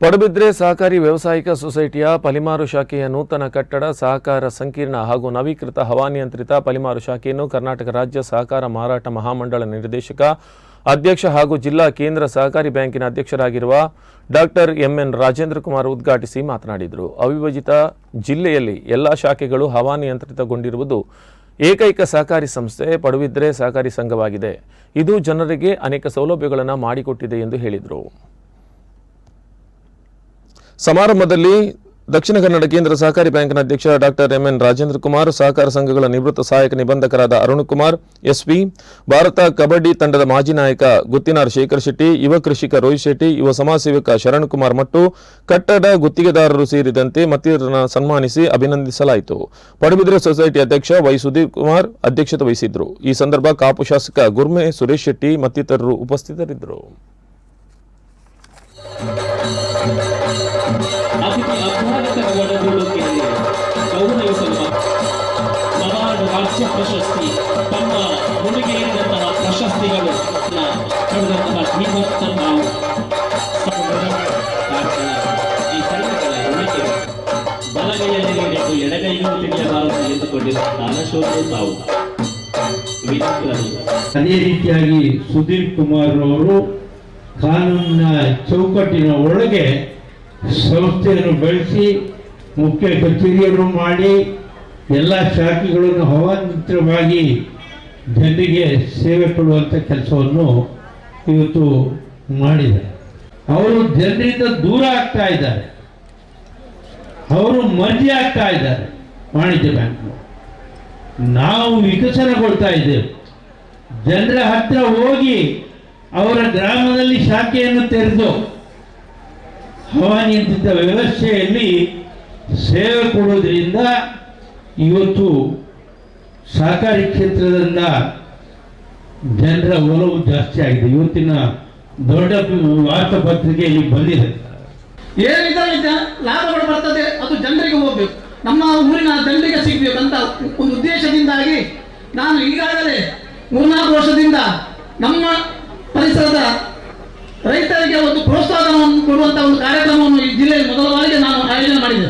ಪಡುಬಿದ್ರೆ ಸಹಕಾರಿ ವ್ಯವಸಾಯಿಕ ಸೊಸೈಟಿಯ ಪಲಿಮಾರು ಶಾಖೆಯ ನೂತನ ಕಟ್ಟಡ, ಸಹಕಾರ ಸಂಕೀರ್ಣ ಹಾಗೂ ನವೀಕೃತ ಹವಾನಿಯಂತ್ರಿತ ಪಲಿಮಾರು ಶಾಖೆಯನ್ನು ಕರ್ನಾಟಕ ರಾಜ್ಯ ಸಹಕಾರ ಮಾರಾಟ ಮಹಾಮಂಡಳ ನಿರ್ದೇಶಕ, ಅಧ್ಯಕ್ಷ ಹಾಗೂ ಜಿಲ್ಲಾ ಕೇಂದ್ರ ಸಹಕಾರಿ ಬ್ಯಾಂಕಿನ ಅಧ್ಯಕ್ಷರಾಗಿರುವ doctor M N Rajendra Kumar ಉದ್ಘಾಟಿಸಿ ಮಾತನಾಡಿದರು. ಅವಿಭಜಿತ ಜಿಲ್ಲೆಯಲ್ಲಿ ಎಲ್ಲ ಶಾಖೆಗಳು ಹವಾನಿಯಂತ್ರಿತಗೊಂಡಿರುವುದು ಏಕೈಕ ಸಹಕಾರಿ ಸಂಸ್ಥೆ ಪಡುವಿದ್ರೆ ಸಹಕಾರಿ ಸಂಘವಾಗಿದೆ. ಇದು ಜನರಿಗೆ ಅನೇಕ ಸೌಲಭ್ಯಗಳನ್ನು ಮಾಡಿಕೊಟ್ಟಿದೆ ಎಂದು ಹೇಳಿದರು. ಸಮಾರಂಭದಲ್ಲಿ ದಕ್ಷಿಣ ಕನ್ನಡ ಕೇಂದ್ರ ಸಹಕಾರಿ ಬ್ಯಾಂಕ್ನ ಅಧ್ಯಕ್ಷ ಡಾಕ್ಟರ್ ಎಂಎನ್ ರಾಜೇಂದ್ರ ಕುಮಾರ್, ಸಹಕಾರ ಸಂಘಗಳ ನಿವೃತ್ತ ಸಹಾಯಕ ನಿಬಂಧಕರಾದ ಅರುಣ್ ಕುಮಾರ್ ಎಸ್ಪಿ ಭಾರತ ಕಬಡ್ಡಿ ತಂಡದ ಮಾಜಿ ನಾಯಕ ಗುತ್ತಿನಾರ್ ಶೇಖರ್ ಶೆಟ್ಟಿ, ಯುವ ಕೃಷಿಕ ರೋಹಿತ್ ಶೆಟ್ಟಿ, ಯುವ ಸಮಾಜ ಸೇವಕ ಶರಣ್ ಕುಮಾರ್ ಮತ್ತು ಕಟ್ಟಡ ಗುತ್ತಿಗೆದಾರರು ಸೇರಿದಂತೆ ಮತ್ತಿತರರನ್ನು ಸನ್ಮಾನಿಸಿ ಅಭಿನಂದಿಸಲಾಯಿತು. ಪಡುಬಿದ್ರೆ ಸೊಸೈಟಿ ಅಧ್ಯಕ್ಷ ವೈ ಸುದೀಪ್ ಕುಮಾರ್ ಅಧ್ಯಕ್ಷತೆ ವಹಿಸಿದ್ದರು. ಈ ಸಂದರ್ಭ ಕಾಪು ಶಾಸಕ ಗುರ್ಮೆ ಸುರೇಶ್ ಶೆಟ್ಟಿ ಮತ್ತಿತರರು ಉಪಸ್ಥಿತರಿದ್ದರು. ಗೌರವಿಸಲು ಮಹಾನ್ ರಾಜ್ಯ ಪ್ರಶಸ್ತಿ, ತಮ್ಮ ಕೊಡುಗೆಯಿದ್ದಂತಹ ಪ್ರಶಸ್ತಿಗಳು ಪಡೆದಂತಹ ಶ್ರೀಮಂತ ನಾವು ಈ ಉಳಿಕೆ ಬಲಗೈಯಲ್ಲಿ ನೀಡಿದ್ದು ಎಡಗೈಗೂ ತಿಳಿಯಬಾರದು ತಾವು. ಅದೇ ರೀತಿಯಾಗಿ ಸುಧೀರ್ ಕುಮಾರ್ ಅವರು ಕಾನೂನಿನ ಚೌಕಟ್ಟಿನ ಒಳಗೆ ಸಂಸ್ಥೆಯನ್ನು ಬೆಳೆಸಿ, ಮುಖ್ಯ ಕಚೇರಿಯನ್ನು ಮಾಡಿ, ಎಲ್ಲ ಶಾಖೆಗಳನ್ನು ಹವಾನಿತ್ರವಾಗಿ ಜನರಿಗೆ ಸೇವೆ ಕೊಡುವಂಥ ಕೆಲಸವನ್ನು ಇವತ್ತು ಮಾಡಿದೆ ಅವರು ಜನರಿಂದ ದೂರ ಆಗ್ತಾ ಇದ್ದಾರೆ. ಅವರು ಮರ್ಜಿ ಆಗ್ತಾ ಇದ್ದಾರೆ ವಾಣಿಜ್ಯ ಬ್ಯಾಂಕ್ ನಾವು ವಿಕಸನಗೊಳ್ತಾ ಇದ್ದೇವೆ. ಜನರ ಹತ್ರ ಹೋಗಿ ಅವರ ಗ್ರಾಮದಲ್ಲಿ ಶಾಖೆಯನ್ನು ತೆರೆದು ಹವಾನಿಯಂತ್ರಿತ ವ್ಯವಸ್ಥೆಯಲ್ಲಿ ಸೇವೆ ಕೊಡೋದ್ರಿಂದ ಇವತ್ತು ಸಹಕಾರಿ ಕ್ಷೇತ್ರದಿಂದ ಜನರ ಒಲವು ಜಾಸ್ತಿ ಆಗಿದೆ. ಇವತ್ತಿನ ದೊಡ್ಡ ವಾರ್ತಾಪತ್ರಿಕೆಯಲ್ಲಿ ಬಂದಿದೆ. ಏನಿದೆ ಲಾಭಗಳು ಬರ್ತದೆ, ಅದು ಜನರಿಗೆ ಹೋಗ್ಬೇಕು. ನಮ್ಮ ಊರಿನ ಜನರಿಗೆ ಸಿಗ್ಬೇಕು ಅಂತ ಒಂದು ಉದ್ದೇಶದಿಂದಾಗಿ ನಾನು ಈಗಾಗಲೇ ಮೂರ್ನಾಲ್ಕು ವರ್ಷದಿಂದ ನಮ್ಮ ರೈತರಿಗೆ ಒಂದು ಪ್ರೋತ್ಸಾಹವನ್ನು ಕೊಡುವಂತಹ ಒಂದು ಕಾರ್ಯಕ್ರಮವನ್ನು